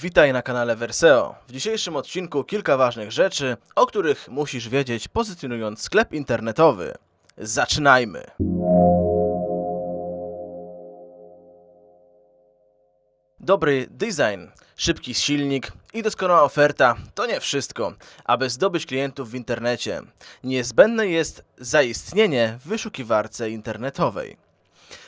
Witaj na kanale Verseo. W dzisiejszym odcinku kilka ważnych rzeczy, o których musisz wiedzieć pozycjonując sklep internetowy. Zaczynajmy! Dobry design, szybki silnik i doskonała oferta to nie wszystko. Aby zdobyć klientów w internecie, niezbędne jest zaistnienie w wyszukiwarce internetowej.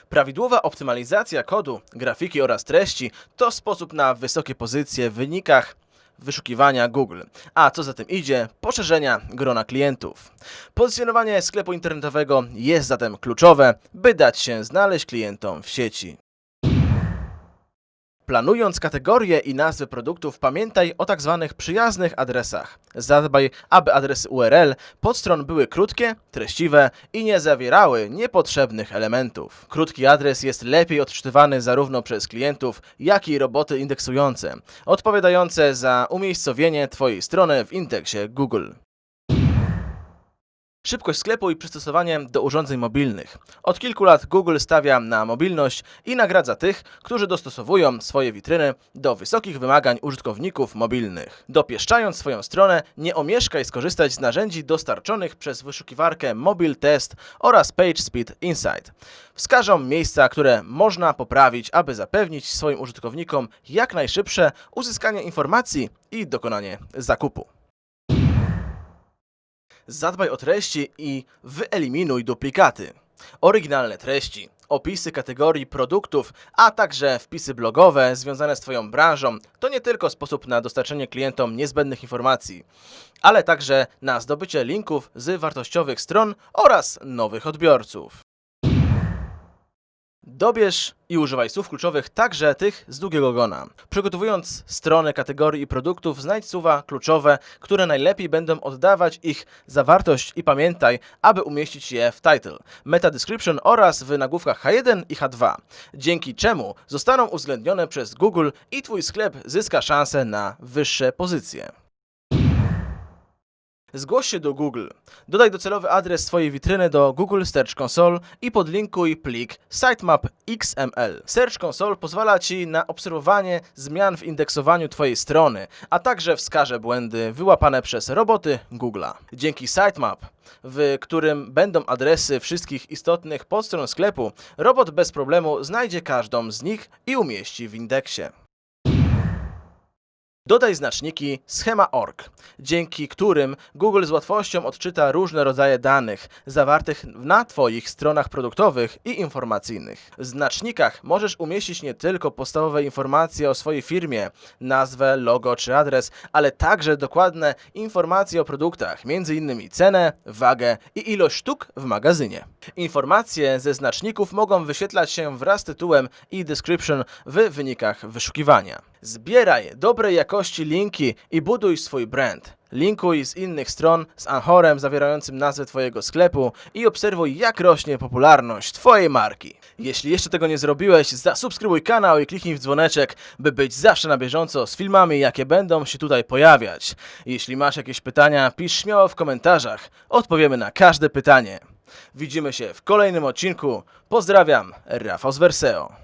Prawidłowa optymalizacja kodu, grafiki oraz treści to sposób na wysokie pozycje w wynikach wyszukiwania Google, a co za tym idzie, poszerzenia grona klientów. Pozycjonowanie sklepu internetowego jest zatem kluczowe, by dać się znaleźć klientom w sieci. Planując kategorie i nazwy produktów, pamiętaj o tak zwanych przyjaznych adresach. Zadbaj, aby adresy URL podstron były krótkie, treściwe i nie zawierały niepotrzebnych elementów. Krótki adres jest lepiej odczytywany zarówno przez klientów, jak i roboty indeksujące, odpowiadające za umiejscowienie Twojej strony w indeksie Google. Szybkość sklepu i przystosowanie do urządzeń mobilnych. Od kilku lat Google stawia na mobilność i nagradza tych, którzy dostosowują swoje witryny do wysokich wymagań użytkowników mobilnych. Dopieszczając swoją stronę, nie omieszkaj skorzystać z narzędzi dostarczonych przez wyszukiwarkę Mobile Test oraz PageSpeed Insight. Wskażą miejsca, które można poprawić, aby zapewnić swoim użytkownikom jak najszybsze uzyskanie informacji i dokonanie zakupu. Zadbaj o treści i wyeliminuj duplikaty. Oryginalne treści, opisy kategorii produktów, a także wpisy blogowe związane z Twoją branżą to nie tylko sposób na dostarczenie klientom niezbędnych informacji, ale także na zdobycie linków z wartościowych stron oraz nowych odbiorców. Dobierz i używaj słów kluczowych, także tych z długiego gona. Przygotowując strony kategorii i produktów, znajdź słowa kluczowe, które najlepiej będą oddawać ich zawartość i pamiętaj, aby umieścić je w title, meta description oraz w nagłówkach H1 i H2, dzięki czemu zostaną uwzględnione przez Google i Twój sklep zyska szansę na wyższe pozycje. Zgłoś się do Google. Dodaj docelowy adres swojej witryny do Google Search Console i podlinkuj plik sitemap XML. Search Console pozwala Ci na obserwowanie zmian w indeksowaniu Twojej strony, a także wskaże błędy wyłapane przez roboty Google'a. Dzięki sitemap, w którym będą adresy wszystkich istotnych podstron sklepu, robot bez problemu znajdzie każdą z nich i umieści w indeksie. Dodaj znaczniki schema.org, dzięki którym Google z łatwością odczyta różne rodzaje danych zawartych na Twoich stronach produktowych i informacyjnych. W znacznikach możesz umieścić nie tylko podstawowe informacje o swojej firmie, nazwę, logo czy adres, ale także dokładne informacje o produktach, m.in. cenę, wagę i ilość sztuk w magazynie. Informacje ze znaczników mogą wyświetlać się wraz z tytułem i description w wynikach wyszukiwania. Zbieraj dobrej jakości linki i buduj swój brand. Linkuj z innych stron z Anchorem zawierającym nazwę Twojego sklepu i obserwuj jak rośnie popularność Twojej marki. Jeśli jeszcze tego nie zrobiłeś, zasubskrybuj kanał i kliknij w dzwoneczek, by być zawsze na bieżąco z filmami, jakie będą się tutaj pojawiać. Jeśli masz jakieś pytania, pisz śmiało w komentarzach. Odpowiemy na każde pytanie. Widzimy się w kolejnym odcinku. Pozdrawiam, Rafał z Verseo.